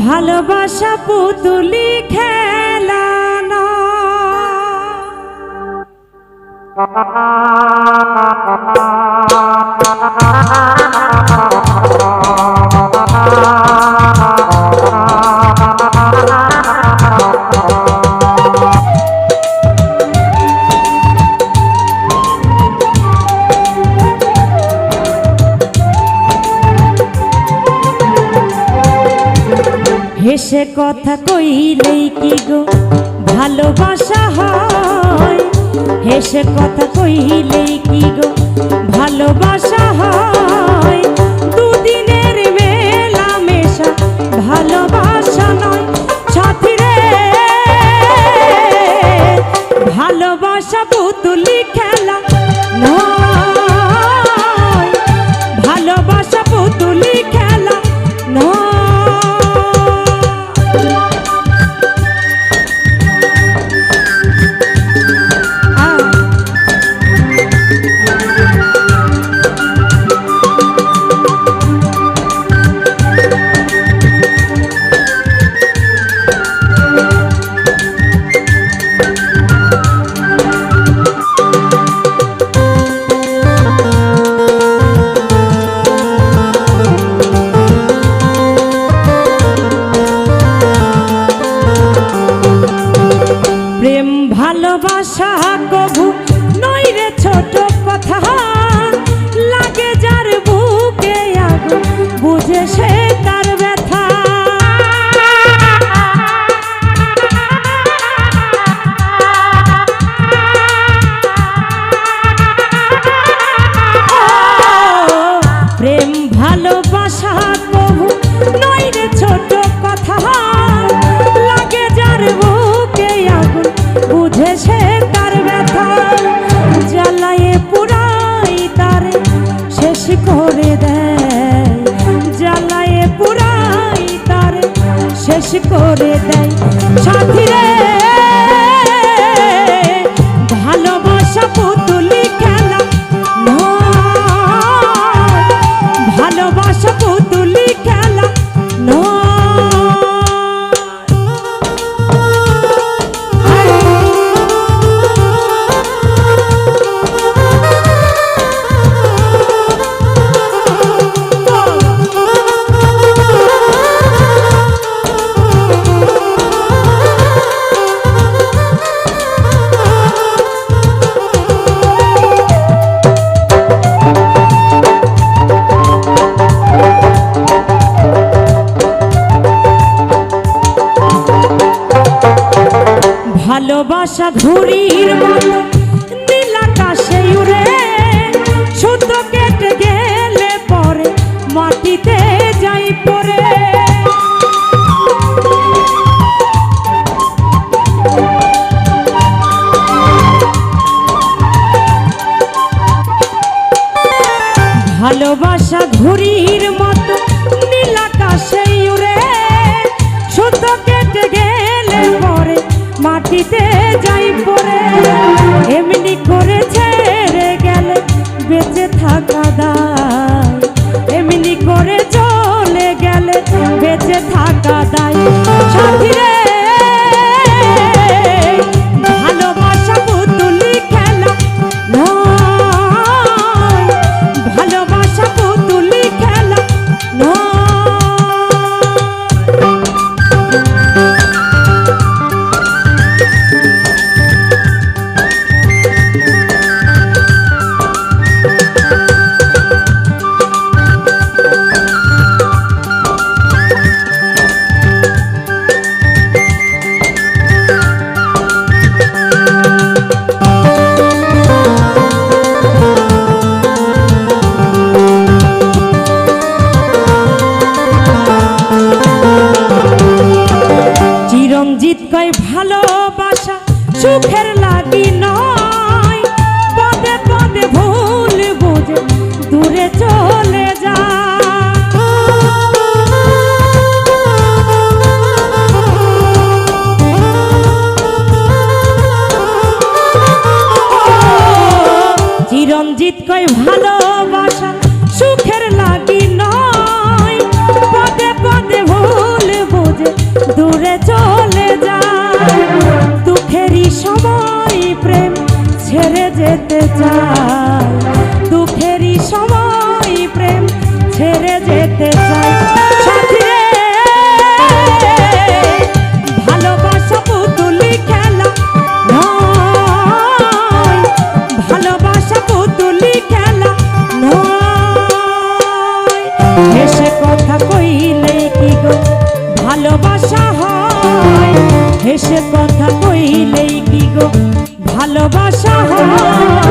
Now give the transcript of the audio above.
ভালোবাসা পুতুলি খেলা না হেসে কথা কইলেই কি গো ভালোবাসা হয়? হেসে কথা কইলেই কি গো ভালোবাসা হয়? ভালোবাসা কবু নয় রে ছোট কথা। লাগে যার বুকে আগুন বুঝে সে করে দেয় জ্বালায় পুরাই তার শেষ করে দেয়। ভালোবাসা ঘুরির মতো, নীল আকাশে উড়ে শুদ্ধ কেটে গেলে পরে মাটিতে যাই পরে। ভালোবাসা ঘুরির থাকা দায় এমনি করে চলে গেলে বেঁচে থাকা দায় সুখের লাগি নয়। পদে পদে ভুল বুঝে দূরে চলে যা। চিরঞ্জিত কয় ভালোবাসা। ভালোবাসা